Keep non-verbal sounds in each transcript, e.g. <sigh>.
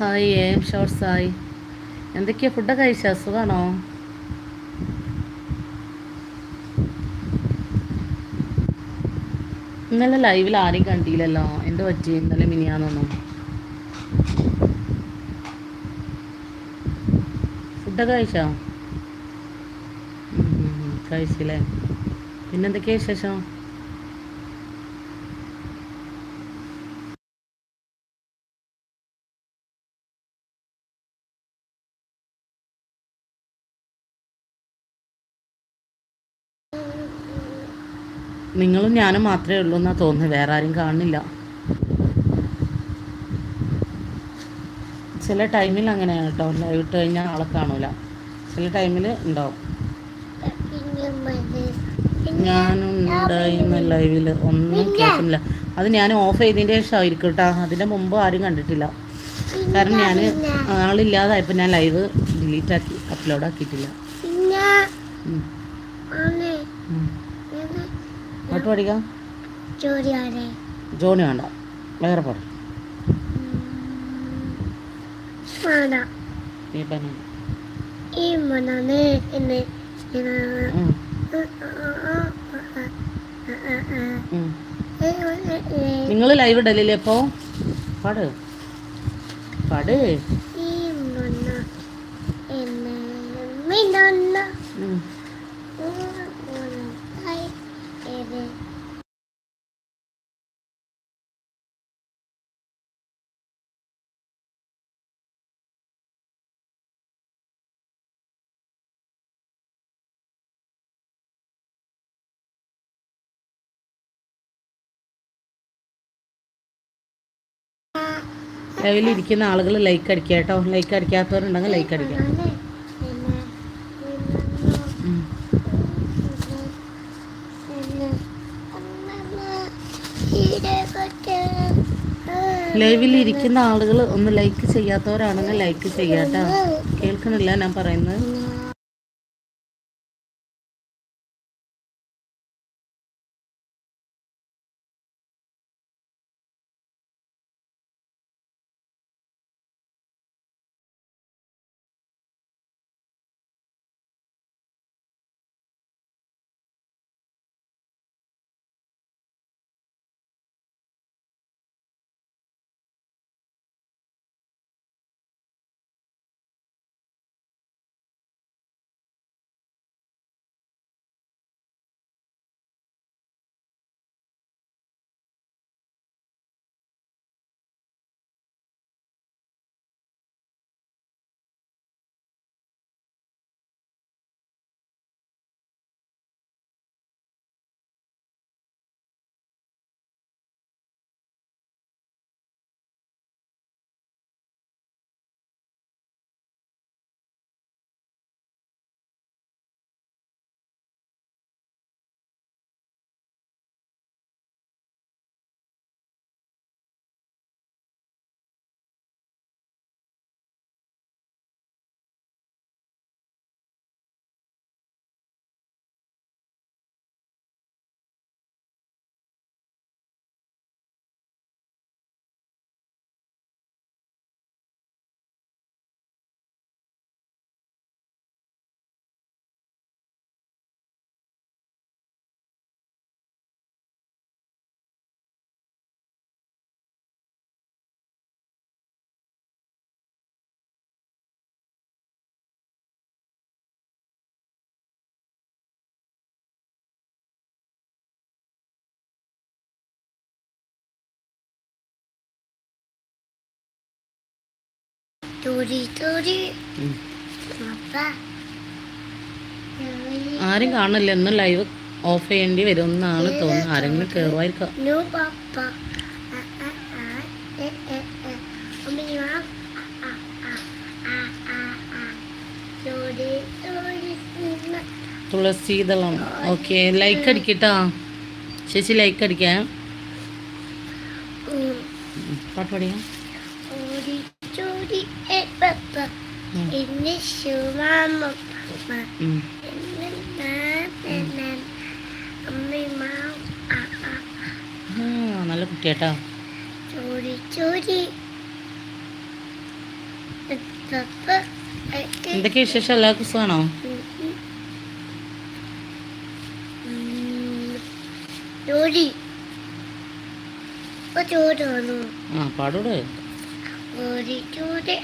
Hi M shorts hi എന്തൊക്കെയാ ഫുഡൊക്കെ കഴിച്ച? സുഖമാണോ ഇന്നലെ ലൈവിൽ ആരെയും കണ്ടില്ലല്ലോ. എന്ത് പറ്റി? ഇന്നലെ മിനിയാന്നൊന്നും. ഫുഡൊക്കെ കഴിച്ചോ? കഴിച്ചില്ലേ? പിന്നെന്തൊക്കെയാ വിശേഷം? നിങ്ങളും ഞാനും മാത്രമേ ഉള്ളൂ എന്നാ തോന്നുന്നത് വേറെ ആരും കാണുന്നില്ല. ചില ടൈമിൽ അങ്ങനെയാണ് കേട്ടോ. ലൈവ് ഇട്ട് കഴിഞ്ഞാൽ ആളെ കാണൂല. ചില ടൈമിൽ ഉണ്ടാവും. ഞാനുണ്ടായിരുന്ന ലൈവിൽ ഒന്നും കേൾക്കുന്നില്ല. അത് ഞാൻ ഓഫ് ചെയ്തതിന്റെ ശേഷം ആയിരിക്കും കേട്ടോ. അതിന്റെ മുമ്പ് ആരും കണ്ടിട്ടില്ല. കാരണം ഞാൻ ആളില്ലാതായപ്പോൾ ഞാൻ ലൈവ് ഡിലീറ്റ് ആക്കി അപ്ലോഡ് ആക്കിയിട്ടില്ല. പാട്ട് പഠിക്കാം? ജോണി വേണ്ട. വേറെ പാട്ട്. നിങ്ങൾ ലൈവ് ഇടലില്ലേ ഇപ്പോ? പാട്. പാട്. ഈ മണ്ണ എന്നെ മിന്നണ ഇരിക്കുന്ന ആളുകൾ ലൈക്ക് അടിക്കുക കേട്ടോ. ലൈക്ക് അടിക്കാത്തവരുണ്ടെങ്കിൽ ലൈക്ക് അടിക്കാം. ലൈവിൽ ഇരിക്കുന്ന ആളുകൾ ഒന്ന് ലൈക്ക് ചെയ്യാത്തവരാണെങ്കിൽ ലൈക്ക് ചെയ്യാട്ടോ കേൾക്കണില്ല ഞാൻ പറയുന്നത്. ആരും കാണില്ല. ഇന്ന് ലൈവ് ഓഫ് ചെയ്യേണ്ടി വരും എന്നാണ് തോന്നുന്നത്. ആരെങ്കിലും കയറുമായിരിക്കാം തുളസീതളം ഓക്കെ ലൈക്ക് അടിക്കട്ടാ ശശി ലൈക്ക് അടിക്കാം. പാട്ട് പാടിയാ? എന്നെ ശുമാമ ഉം. എന്നെ നാ അമ്മ മാം ആ ആ ആ, നല്ല കുട്ടിയാട്ടാ. ചോരി ചോരി എന്തൊക്കെ വിശേഷം? എല്ലാവർക്കും സുഖമാണോ ഇപ്പൊ ചോറാണോ ആ പാടൂടെ. ജോലി ജോലി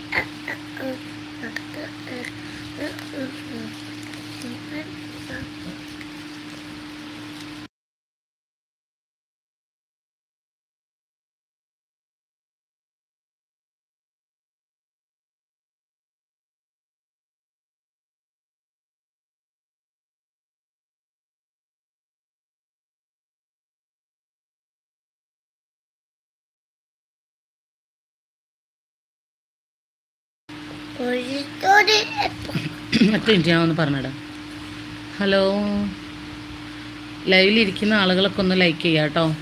Por isso, ഒറ്റ മിനിറ്റ് ഞാൻ ഒന്ന് പറഞ്ഞിടാം. ഹലോ. ലൈവിലിരിക്കുന്ന ആളുകളൊക്കെ ഒന്ന് ലൈക്ക് ചെയ്യാം കേട്ടോ.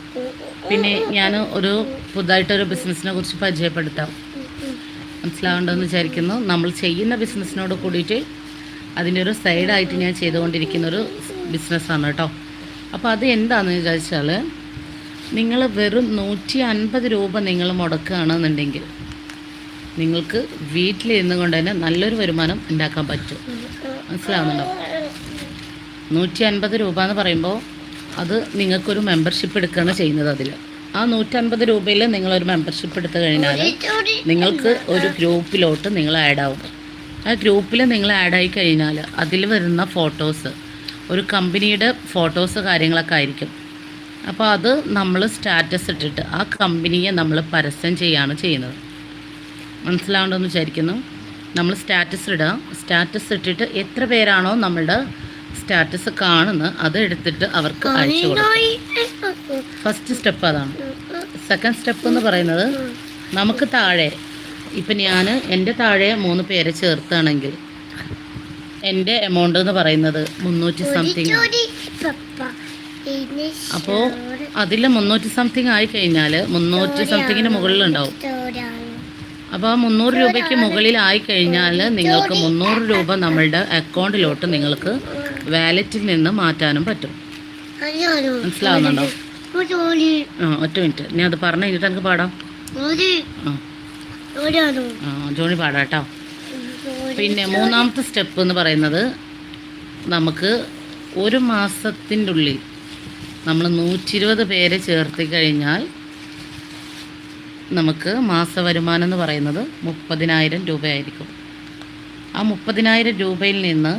പിന്നെ ഞാൻ ഒരു പുതുതായിട്ടൊരു ബിസിനസ്സിനെ കുറിച്ച് പരിചയപ്പെടുത്താം. മനസ്സിലാവേണ്ടതെന്ന് വിചാരിക്കുന്നു. നമ്മൾ ചെയ്യുന്ന ബിസിനസ്സിനോട് കൂടിയിട്ട് അതിന്റെ ഒരു സൈഡായിട്ട് ഞാൻ ചെയ്തുകൊണ്ടിരിക്കുന്ന ഒരു ബിസിനസ്സാണ് കേട്ടോ. അപ്പോൾ അത് എന്താണെന്ന് വിചാരിച്ചാൽ നിങ്ങൾ വെറും നൂറ്റി അൻപത് രൂപ നിങ്ങൾ മുടക്കുകയാണെന്നുണ്ടെങ്കിൽ നിങ്ങൾക്ക് വീട്ടിലിരുന്ന് കൊണ്ട് തന്നെ നല്ലൊരു വരുമാനം ഉണ്ടാക്കാൻ പറ്റും. മനസ്സിലാവുന്നുണ്ടോ? നൂറ്റി അൻപത് രൂപ എന്ന് പറയുമ്പോൾ അത് നിങ്ങൾക്കൊരു മെമ്പർഷിപ്പ് എടുക്കുകയാണ് ചെയ്യുന്നത് അതിൽ. ആ നൂറ്റൻപത് രൂപയിൽ നിങ്ങളൊരു മെമ്പർഷിപ്പ് എടുത്തു കഴിഞ്ഞാൽ നിങ്ങൾക്ക് ഒരു ഗ്രൂപ്പിലോട്ട് നിങ്ങൾ ആഡ് ആവും. ആ ഗ്രൂപ്പിൽ നിങ്ങൾ ആഡ് ആയി കഴിഞ്ഞാൽ അതിൽ വരുന്ന ഫോട്ടോസ് ഒരു കമ്പനിയുടെ ഫോട്ടോസ് കാര്യങ്ങളൊക്കെ ആയിരിക്കും. അപ്പോൾ അത് നമ്മൾ സ്റ്റാറ്റസ് ഇട്ടിട്ട് ആ കമ്പനിയെ നമ്മൾ പരസ്യം ചെയ്യുകയാണ് ചെയ്യുന്നത്. മനസ്സിലാവേണ്ടെന്ന് വിചാരിക്കുന്നു. നമ്മൾ സ്റ്റാറ്റസ് ഇടുക സ്റ്റാറ്റസ് ഇട്ടിട്ട് എത്ര പേരാണോ നമ്മളുടെ സ്റ്റാറ്റസ് കാണുന്നത് അത് എടുത്തിട്ട് അവർക്ക് അയച്ചു കൊടുക്കും. ഫസ്റ്റ് സ്റ്റെപ്പ് അതാണ്. സെക്കൻഡ് സ്റ്റെപ്പ് എന്ന് പറയുന്നത് നമുക്ക് താഴെ ഇപ്പം ഞാൻ എന്റെ താഴെ മൂന്ന് പേരെ ചേർത്താണെങ്കിൽ എന്റെ എമൗണ്ട് എന്ന് പറയുന്നത് മുന്നൂറ്റി സംതിങ് അപ്പോൾ അതിൽ മുന്നൂറ്റി സംതിങ് ആയി കഴിഞ്ഞാൽ മുന്നൂറ്റി സംതിങ്ങിന് മുകളിലുണ്ടാവും. അപ്പോൾ മുന്നൂറ് രൂപയ്ക്ക് മുകളിലായി കഴിഞ്ഞാൽ നിങ്ങൾക്ക് മുന്നൂറ് രൂപ നമ്മളുടെ അക്കൗണ്ടിലോട്ട് നിങ്ങൾക്ക് വാലറ്റിൽ നിന്ന് മാറ്റാനും പറ്റും. മനസ്സിലാവുന്നുണ്ടോ? ആ ഒറ്റ മിനിറ്റ്. ഞാൻ അത് പറഞ്ഞു കഴിഞ്ഞിട്ട് എനിക്ക് പാടാം. ആ. ജോണി പാടാം കേട്ടോ. പിന്നെ മൂന്നാമത്തെ സ്റ്റെപ്പ് എന്ന് പറയുന്നത് നമുക്ക് ഒരു മാസത്തിന്റെ ഉള്ളിൽ നമ്മൾ നൂറ്റി ഇരുപത് പേരെ ചേർത്തി കഴിഞ്ഞാൽ നമുക്ക് മാസവരുമാനം എന്ന് പറയുന്നത് മുപ്പതിനായിരം രൂപയായിരിക്കും. ആ മുപ്പതിനായിരം രൂപയിൽ നിന്ന്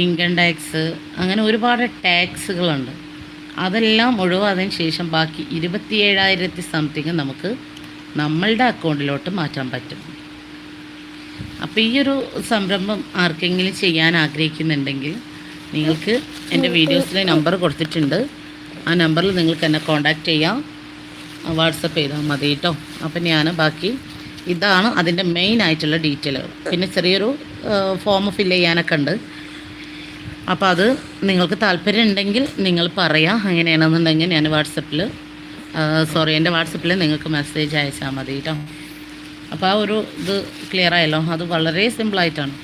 ഇൻകം ടാക്സ് അങ്ങനെ ഒരുപാട് ടാക്സുകളുണ്ട് അതെല്ലാം ഒഴിവാതിന് ശേഷം ബാക്കി ഇരുപത്തിയേഴായിരത്തി സംതിങ് നമുക്ക് നമ്മളുടെ അക്കൗണ്ടിലോട്ട് മാറ്റാൻ പറ്റും. അപ്പോൾ ഈ ഒരു സംരംഭം ആർക്കെങ്കിലും ചെയ്യാൻ ആഗ്രഹിക്കുന്നുണ്ടെങ്കിൽ നിങ്ങൾക്ക് എന്റെ വീഡിയോസിലെ നമ്പർ കൊടുത്തിട്ടുണ്ട്. ആ നമ്പറിൽ നിങ്ങൾക്ക് എന്നെ കോൺടാക്റ്റ് ചെയ്യാം. വാട്സപ്പ് ചെയ്താൽ മതി കേട്ടോ അപ്പം ഞാൻ ബാക്കി ഇതാണ് അതിന്റെ മെയിൻ ആയിട്ടുള്ള ഡീറ്റെയിലുകൾ പിന്നെ ചെറിയൊരു ഫോം ഫില്ല് ചെയ്യാനൊക്കെ ഉണ്ട്. അപ്പോൾ അത് നിങ്ങൾക്ക് താല്പര്യം ഉണ്ടെങ്കിൽ നിങ്ങൾ പറയാം. അങ്ങനെയാണെന്നുണ്ടെങ്കിൽ ഞാൻ വാട്സപ്പിൽ സോറി എന്റെ വാട്സപ്പിൽ നിങ്ങൾക്ക് മെസ്സേജ് അയച്ചാൽ മതി കേട്ടോ അപ്പോൾ ആ ഒരു ഇത് ക്ലിയർ ആയല്ലോ. അത് വളരെ സിമ്പിളായിട്ടാണ്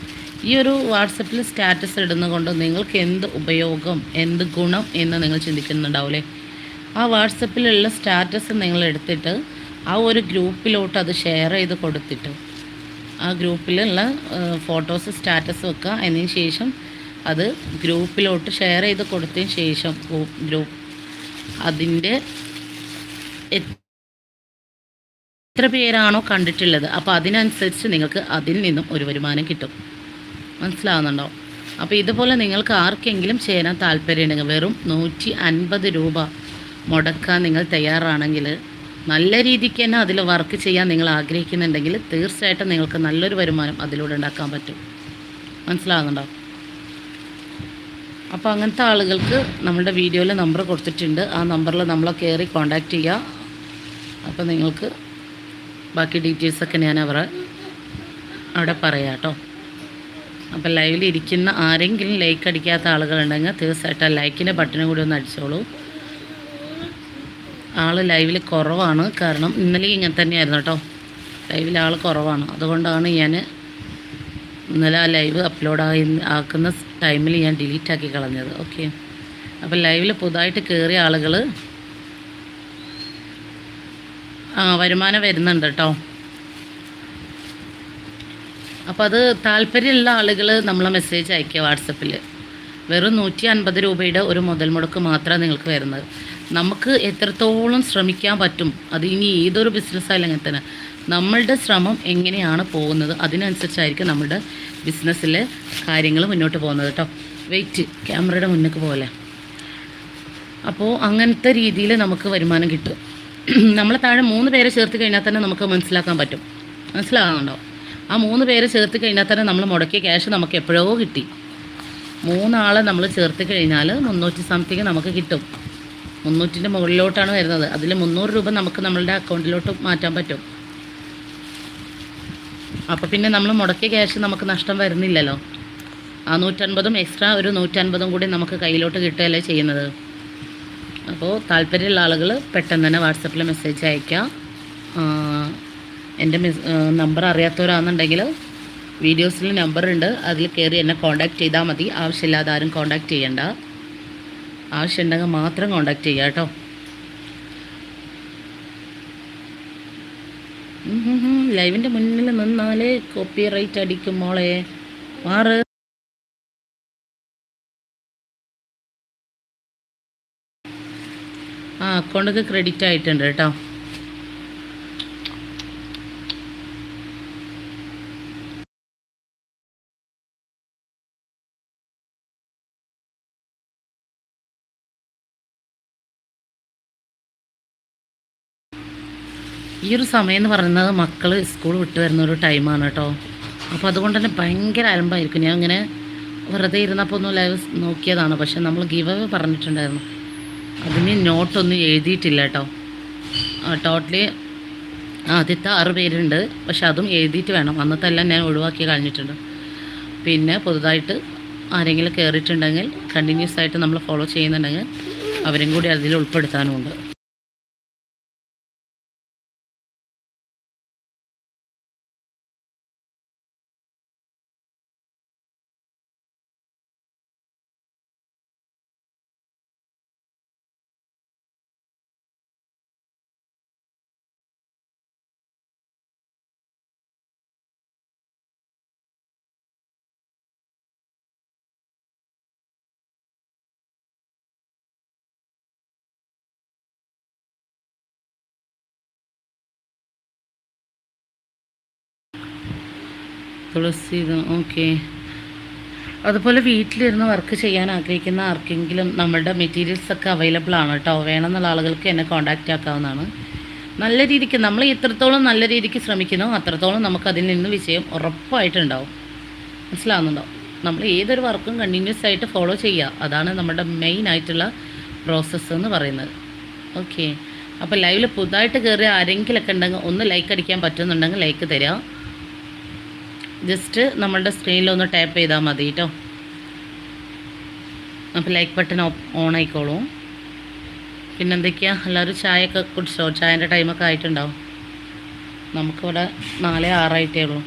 ഈ ഒരു വാട്സപ്പിൽ സ്റ്റാറ്റസ് ഇടുന്നതുകൊണ്ട് നിങ്ങൾക്ക് എന്ത് ഉപയോഗം എന്ത് ഗുണം എന്ന് നിങ്ങൾ ചിന്തിക്കുന്നുണ്ടാവില്ലേ ആ വാട്സപ്പിലുള്ള സ്റ്റാറ്റസ് നിങ്ങൾ എടുത്തിട്ട് ആ ഒരു ഗ്രൂപ്പിലോട്ട് അത് ഷെയർ ചെയ്ത് കൊടുത്തിട്ട് ആ ഗ്രൂപ്പിലുള്ള ഫോട്ടോസ് സ്റ്റാറ്റസ് വെക്കുക. അതിന് ശേഷം അത് ഗ്രൂപ്പിലോട്ട് ഷെയർ ചെയ്ത് കൊടുത്തതിന് ശേഷം ഗ്രൂപ്പ് അതിന്റെ എത്ര പേരാണോ കണ്ടിട്ടുള്ളത് അപ്പോൾ അതിനനുസരിച്ച് നിങ്ങൾക്ക് അതിൽ നിന്നും ഒരു വരുമാനം കിട്ടും. മനസ്സിലാവുന്നുണ്ടോ? അപ്പോൾ ഇതുപോലെ നിങ്ങൾക്ക് ആർക്കെങ്കിലും ചേരാൻ താല്പര്യമുണ്ടെങ്കിൽ വെറും നൂറ്റി അൻപത് രൂപ മുടക്കാൻ നിങ്ങൾ തയ്യാറാണെങ്കിൽ നല്ല രീതിക്ക് തന്നെ അതിൽ വർക്ക് ചെയ്യാൻ നിങ്ങൾ ആഗ്രഹിക്കുന്നുണ്ടെങ്കിൽ തീർച്ചയായിട്ടും നിങ്ങൾക്ക് നല്ലൊരു വരുമാനം അതിലൂടെ ഉണ്ടാക്കാൻ പറ്റും. മനസ്സിലാകുന്നുണ്ടോ അപ്പോൾ അങ്ങനത്തെ ആളുകൾക്ക് നമ്മുടെ വീഡിയോയിൽ നമ്പർ കൊടുത്തിട്ടുണ്ട്. ആ നമ്പറിൽ നമ്മളെ കയറി കോൺടാക്റ്റ് ചെയ്യുക. അപ്പോൾ നിങ്ങൾക്ക് ബാക്കി ഡീറ്റെയിൽസൊക്കെ ഞാൻ അവരെ അവിടെ പറയാം കേട്ടോ. അപ്പോൾ ലൈവിൽ ഇരിക്കുന്ന ആരെങ്കിലും ലൈക്ക് അടിക്കാത്ത ആളുകളുണ്ടെങ്കിൽ തീർച്ചയായിട്ടും ലൈക്കിന്റെ ബട്ടനും കൂടി ഒന്ന് അടിച്ചോളൂ. ആൾ ലൈവിൽ കുറവാണ്. കാരണം ഇന്നലെ ഇങ്ങനെ തന്നെയായിരുന്നു കേട്ടോ. ലൈവിൽ ആൾ കുറവാണ്. അതുകൊണ്ടാണ് ഞാൻ ഇന്നലെ ആ ലൈവ് അപ്ലോഡ് ആയി ആക്കുന്ന ടൈമിൽ ഞാൻ ഡിലീറ്റ് ആക്കി കളഞ്ഞത്. ഓക്കെ അപ്പോൾ ലൈവിൽ പുതുതായിട്ട് കയറിയ ആളുകൾ ആ വരുമാനം വരുന്നുണ്ട് കേട്ടോ. അപ്പോൾ അത് താല്പര്യമുള്ള ആളുകൾ നമ്മളെ മെസ്സേജ് അയക്കുക വാട്സപ്പിൽ വെറും നൂറ്റി അൻപത് രൂപയുടെ ഒരു മുതൽ മുടക്ക് മാത്രമാണ് നിങ്ങൾക്ക് വരുന്നത്. നമുക്ക് എത്രത്തോളം ശ്രമിക്കാൻ പറ്റും? അത് ഇനി ഏതൊരു ബിസിനസ്സായാലും അങ്ങനെ തന്നെ. നമ്മളുടെ ശ്രമം എങ്ങനെയാണ് പോകുന്നത്? അതിനനുസരിച്ചായിരിക്കും നമ്മുടെ ബിസിനസ്സിലെ കാര്യങ്ങൾ മുന്നോട്ട് പോകുന്നത് കേട്ടോ. വെയിറ്റ് ക്യാമറയുടെ മുന്നേക്ക് പോലെ അപ്പോൾ അങ്ങനത്തെ രീതിയിൽ നമുക്ക് വരുമാനം കിട്ടും. <clears throat> നമ്മളെ താഴെ മൂന്ന് പേരെ ചേർത്ത് കഴിഞ്ഞാൽ തന്നെ നമുക്ക് മനസ്സിലാക്കാൻ പറ്റും. മനസ്സിലാകുന്നുണ്ടോ ആ മൂന്ന് പേരെ ചേർത്ത് കഴിഞ്ഞാൽ തന്നെ നമ്മൾ മുടക്കിയ ക്യാഷ് നമുക്ക് എപ്പോഴോ കിട്ടി. മൂന്നാളെ നമ്മൾ ചേർത്ത് കഴിഞ്ഞാൽ മുന്നൂറ്റി സംതിങ് നമുക്ക് കിട്ടും. മുന്നൂറ്റിന്റെ മുകളിലോട്ടാണ് വരുന്നത്. അതിൽ മുന്നൂറ് രൂപ നമുക്ക് നമ്മളുടെ അക്കൗണ്ടിലോട്ട് മാറ്റാൻ പറ്റും. അപ്പോൾ പിന്നെ നമ്മൾ മുടക്കിയ ക്യാഷ് നമുക്ക് നഷ്ടം വരുന്നില്ലല്ലോ. ആ നൂറ്റൻപതും എക്സ്ട്രാ ഒരു നൂറ്റൻപതും കൂടി നമുക്ക് കയ്യിലോട്ട് കിട്ടുകയല്ലേ ചെയ്യുന്നത്. അപ്പോൾ താല്പര്യമുള്ള ആളുകൾ പെട്ടെന്ന് തന്നെ വാട്സപ്പിൽ മെസ്സേജ് അയക്കാം എന്റെ നമ്പർ അറിയാത്തവരാണെന്നുണ്ടെങ്കിൽ വീഡിയോസിൽ നമ്പറുണ്ട്. അതിൽ കയറി എന്നെ കോൺടാക്ട് ചെയ്താൽ മതി. ആവശ്യമില്ലാതെ ആരും കോൺടാക്ട് ചെയ്യണ്ട. ആവശ്യമുണ്ടെങ്കിൽ മാത്രം കോണ്ടാക്ട് ചെയ്യുക കേട്ടോ. ലൈവിന്റെ മുന്നിൽ നിന്നാലേ കോപ്പി റൈറ്റ് അടിക്കും മോളെ. മാറ്. ആ അക്കൗണ്ടൊക്കെ ക്രെഡിറ്റ് ആയിട്ടുണ്ട് കേട്ടോ. ഈ ഒരു സമയം എന്ന് പറയുന്നത് മക്കൾ സ്കൂൾ വിട്ട് വരുന്ന ഒരു ടൈമാണ് കേട്ടോ. അപ്പോൾ അതുകൊണ്ട് തന്നെ ഭയങ്കര അലമ്പായിരിക്കും. ഞാൻ ഇങ്ങനെ വെറുതെ ഇരുന്നപ്പോൾ ഒന്ന് ലൈവ് നോക്കിയതാണ്. പക്ഷെ നമ്മൾ ഗിവ് അവേ പറഞ്ഞിട്ടുണ്ടായിരുന്നു. അതിന് നോട്ടൊന്നും എഴുതിയിട്ടില്ല കേട്ടോ. ടോട്ടലി ആദ്യത്തെ ആറ് പേരുണ്ട്. പക്ഷെ അതും എഴുതിയിട്ട് വേണം. അന്നത്തെ എല്ലാം ഞാൻ ഒഴിവാക്കി കഴിഞ്ഞിട്ടുണ്ട് പിന്നെ പുതുതായിട്ട് ആരെങ്കിലും കയറിയിട്ടുണ്ടെങ്കിൽ കണ്ടിന്യൂസ് ആയിട്ട് നമ്മൾ ഫോളോ ചെയ്യുന്നുണ്ടെങ്കിൽ അവരും കൂടി അതിൽ ഉൾപ്പെടുത്താനുമുണ്ട്. തുളസി ഓക്കെ. അതുപോലെ വീട്ടിലിരുന്ന് വർക്ക് ചെയ്യാൻ ആഗ്രഹിക്കുന്ന ആർക്കെങ്കിലും നമ്മളുടെ മെറ്റീരിയൽസ് ഒക്കെ അവൈലബിൾ ആണ് കേട്ടോ. വേണമെന്നുള്ള ആളുകൾക്ക് എന്നെ കോൺടാക്റ്റ് ആക്കാവുന്നതാണ്. നല്ല രീതിക്ക് നമ്മൾ എത്രത്തോളം നല്ല രീതിക്ക് ശ്രമിക്കുന്നോ അത്രത്തോളം നമുക്ക് അതിൽ നിന്ന് വിജയം ഉറപ്പായിട്ടുണ്ടാവും. മനസ്സിലാവുന്നുണ്ടോ? നമ്മൾ ഏതൊരു വർക്കും കണ്ടിന്യൂസ് ആയിട്ട് ഫോളോ ചെയ്യുക. അതാണ് നമ്മുടെ മെയിൻ ആയിട്ടുള്ള പ്രോസസ്സ് എന്ന് പറയുന്നത്. ഓക്കെ. അപ്പോൾ ലൈവിൽ പുതുതായിട്ട് കയറി ആരെങ്കിലൊക്കെ ഉണ്ടെങ്കിൽ ഒന്ന് ലൈക്ക് അടിക്കാൻ പറ്റുന്നുണ്ടെങ്കിൽ ലൈക്ക് തരിക ജസ്റ്റ് നമ്മളുടെ സ്ക്രീനിൽ ഒന്ന് ടാപ്പ് ചെയ്താൽ മതി കേട്ടോ അപ്പോൾ ലൈക്ക് ബട്ടൺ ഓൺ ആയിക്കോളും. പിന്നെന്തൊക്കെയാ എല്ലാവരും ചായയൊക്കെ കുടിച്ചോ? ചായന്റെ ടൈമൊക്കെ ആയിട്ടുണ്ടാവും. നമുക്കിവിടെ നാല് ആറായിട്ടേ ഉള്ളൂ.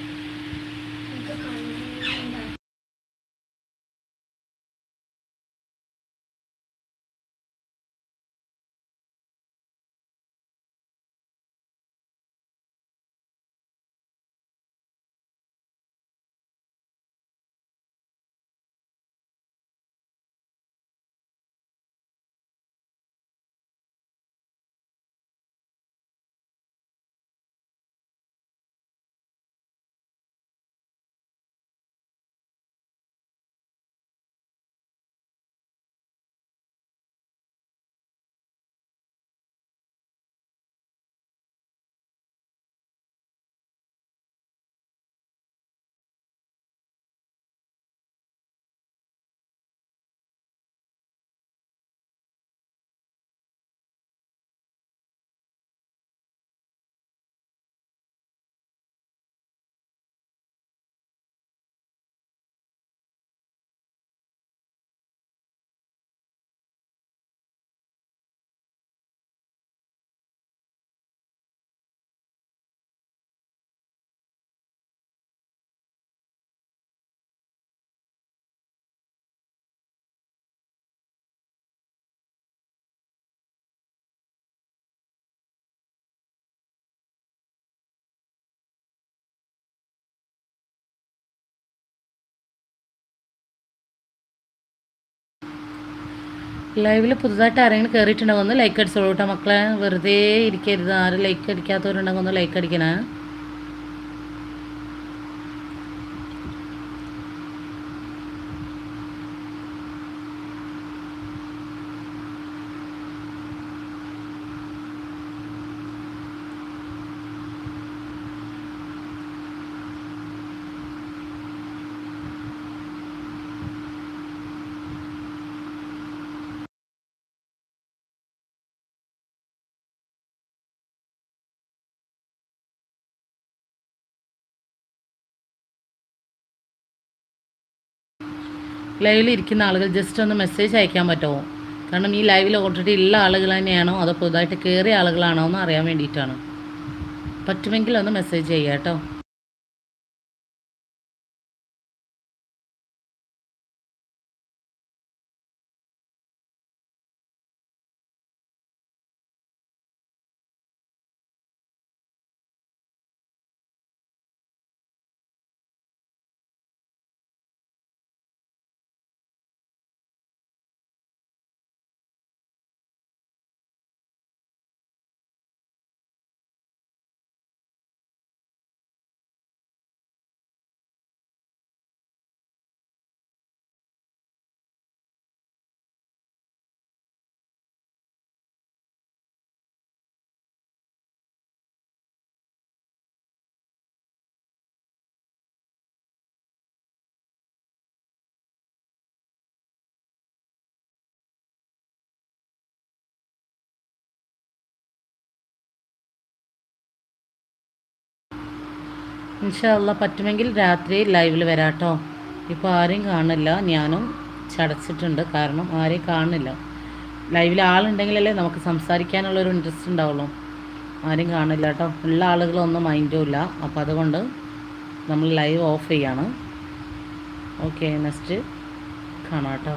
ലൈവിൽ പുതുതായിട്ട് ആരെങ്കിലും കയറിയിട്ടുണ്ടെങ്കിൽ ഒന്ന് ലൈക്ക് അടിച്ചോളൂ കേട്ടോ മക്കളെ വെറുതെ ഇരിക്കരുത്. ആരും ലൈക്ക് അടിക്കാത്തവരുണ്ടെങ്കിൽ ഒന്ന് ലൈക്ക് അടിക്കണേ. ലൈവിൽ ഇരിക്കുന്ന ആളുകൾ ജസ്റ്റ് ഒന്ന് മെസ്സേജ് അയക്കാൻ പറ്റുമോ? കാരണം ഈ ലൈവിൽ ഓൾറെഡി ഉള്ള ആളുകൾ തന്നെയാണോ? അതോ പുതുതായിട്ട് കയറിയ ആളുകളാണോ എന്ന് അറിയാൻ വേണ്ടിയിട്ടാണ്. പറ്റുമെങ്കിൽ ഒന്ന് മെസ്സേജ് ചെയ്യാം കേട്ടോ. ഇൻഷാല്ല പറ്റുമെങ്കിൽ രാത്രി ലൈവിൽ വരാട്ടോ. ഇപ്പോൾ ആരെയും കാണില്ല. ഞാനും ചടച്ചിട്ടുണ്ട്. കാരണം ആരെയും കാണുന്നില്ല ലൈവിൽ ആളുണ്ടെങ്കിലല്ലേ നമുക്ക് സംസാരിക്കാനുള്ളൊരു ഇൻട്രസ്റ്റ് ഉണ്ടാവുള്ളൂ. ആരും കാണില്ല കേട്ടോ. ഉള്ള ആളുകളൊന്നും മൈൻഡും ഇല്ല. അപ്പോൾ അതുകൊണ്ട് നമ്മൾ ലൈവ് ഓഫ് ചെയ്യാണ്. ഓക്കെ നെക്സ്റ്റ് കാണാം കേട്ടോ.